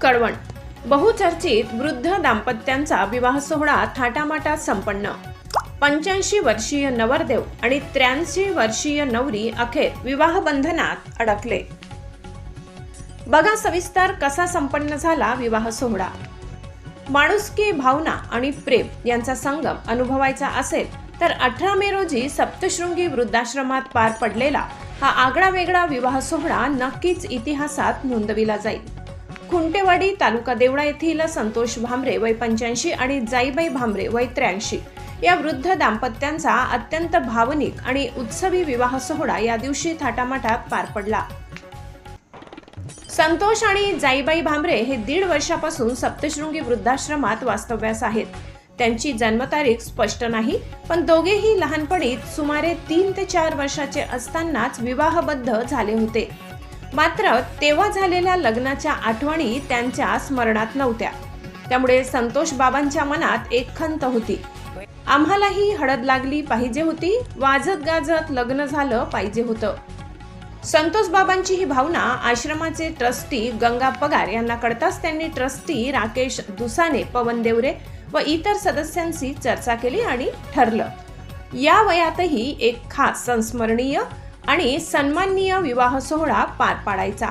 कळवण बहुचर्चित वृद्ध दाम्पत्यांचा विवाह सोहळा थाटामाटात संपन्न. पंच्याऐंशी वर्षीय नवरदेव आणि त्र्याऐंशी वर्षीय नवरी अखेर विवाह बंधनात अडकले. बघा सविस्तर कसा संपन्न झाला विवाह सोहळा. माणुसकी भावना आणि प्रेम यांचा संगम अनुभवायचा असेल तर अठरा मे रोजी सप्तशृंगी वृद्धाश्रमात पार पडलेला हा आगळा वेगळा विवाह सोहळा नक्कीच इतिहासात नोंदविला जाईल. खुंटेवाडी तालुका देवळा येथील संतोष भामरे वय पंच्याऐंशी आणि जाईबाई भामरे वय त्र्याऐंशी या वृद्ध दाम्पत्यांचा अत्यंत भावनिक आणि उत्सवी विवाह सोहळा या दिवशी थाटामाटात पार पडला. संतोष आणि जाईबाई भामरे हे दीड वर्षापासून सप्तशृंगी वृद्धाश्रमात वास्तव्यास आहेत. त्यांची जन्मतारीख स्पष्ट नाही पण दोघेही लहानपणीत सुमारे तीन ते चार वर्षाचे असतानाच विवाहबद्ध झाले होते. मात्र तेव्हा झालेल्या लग्नाच्या आठवणी त्यांच्या स्मरणात नव्हत्या. त्यामुळे संतोष बाबांच्या मनात एक खंत होती. आम्हालाही हळद लागली पाहिजे होती वाजत गाजत लग्न झालं पाहिजे होतं. संतोष बाबांची ही भावना आश्रमाचे ट्रस्टी गंगा पगार यांना कळताच त्यांनी ट्रस्टी राकेश दुसाने पवन देवरे व इतर सदस्यांशी चर्चा केली आणि ठरलं. या वयातही एक खास संस्मरणीय आणि सन्माननीय विवाह सोहळा पार पाडायचा.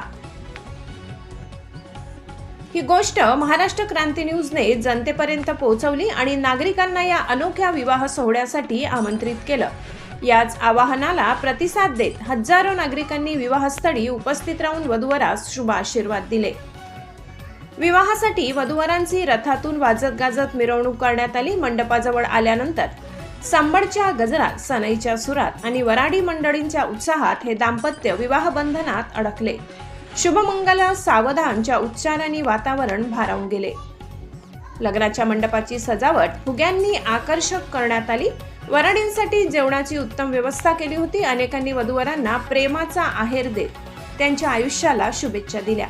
ही गोष्ट महाराष्ट्र क्रांती न्यूजने जनतेपर्यंत पोहोचवली आणि नागरिकांना या अनोख्या विवाह सोहळ्यासाठी आमंत्रित केलं. याच आवाहनाला प्रतिसाद देत हजारो नागरिकांनी विवाहस्थळी उपस्थित राहून वधूवरास शुभ आशीर्वाद दिले. विवाहासाठी वधूवरांची रथातून वाजत गाजत मिरवणूक करण्यात आली. मंडपाजवळ आल्यानंतर सांबडच्या गजरात सनईच्या सुरात आणि वराडी मंडळींच्या उत्साहात हे दाम्पत्य विवाह बंधनात अडकले. शुभमंगल सावधानच्या उच्चाराने वातावरण भारावून गेले. लग्नाच्या मंडपाची सजावट फुग्यांनी आकर्षक करण्यात आली. वराडींसाठी जेवणाची उत्तम व्यवस्था केली होती. अनेकांनी वधूवरांना प्रेमाचा आहेर देत त्यांच्या आयुष्याला शुभेच्छा दिल्या.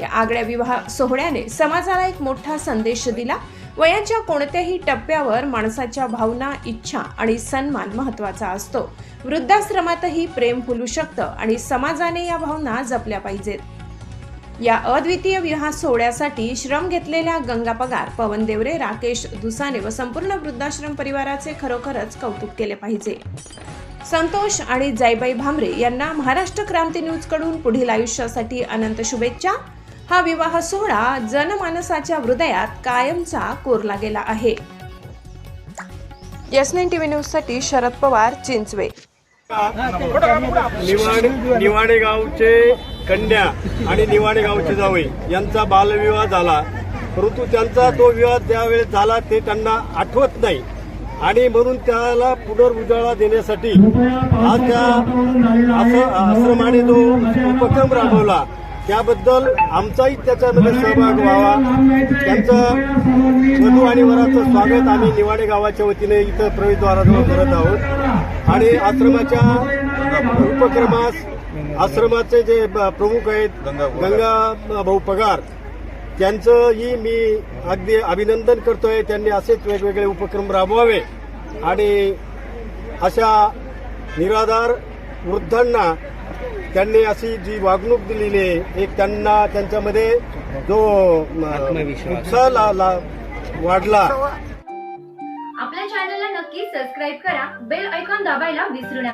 या आगळ्या विवाह सोहळ्याने समाजाला एक मोठा संदेश दिला. वयाच्या कोणत्याही टप्प्यावर माणसाच्या भावना इच्छा आणि सन्मान महत्त्वाचा असतो. वृद्धाश्रमातही प्रेम फुलू शकतं आणि समाजाने या भावना जपल्या पाहिजेत. या अद्वितीय विवाह सोहळ्यासाठी श्रम घेतलेल्या गंगा पगार पवन देवरे राकेश दुसाने व संपूर्ण वृद्धाश्रम परिवाराचे खरोखरच कौतुक केले पाहिजे. संतोष आणि जाईबाई भामरे यांना महाराष्ट्र क्रांती न्यूजकडून पुढील आयुष्यासाठी अनंत शुभेच्छा. हा विवाह सोहळा जनमानसाच्या हृदयात कायमचा कोरला गेला आहे. एस नाईन टीव्ही न्यूजसाठी शरद पवार चिंचवे. निवाडे निवाडे गावचे कन्या आणि निवाडे गावचे जावई यांचा बालविवाह झाला. परंतु त्यांचा तो विवाह त्यावेळेस झाला ते त्यांना आठवत नाही. आणि म्हणून त्याला पुनर्उजाळा देण्यासाठी आज त्या आश्रमाने जो उपक्रम राबवला त्याबद्दल आमचाही त्याच्यामध्ये सहभाग व्हावा. त्यांचं वधू आणि वराचं स्वागत आम्ही निवाडे गावाच्या वतीने इथं प्रवेशद्वाराजवळ करत आहोत. आणि आश्रमाच्या उपक्रमास आश्रमाचे जे प्रमुख आहेत गंगा भाऊ पगार त्यांचंही मी अगदी अभिनंदन करतोय. त्यांनी असेच वेगवेगळे उपक्रम राबवावे. आणि अशा निराधार वृद्धांना त्यांनी अशी जी वागणूक दिलेली आहे एक त्यांना त्यांच्यामध्ये जो उत्साह ला- ला- वाढला. आपल्या चॅनलला नक्की सबस्क्राईब करा. बेल ऐकॉन दाबायला विसरू नका.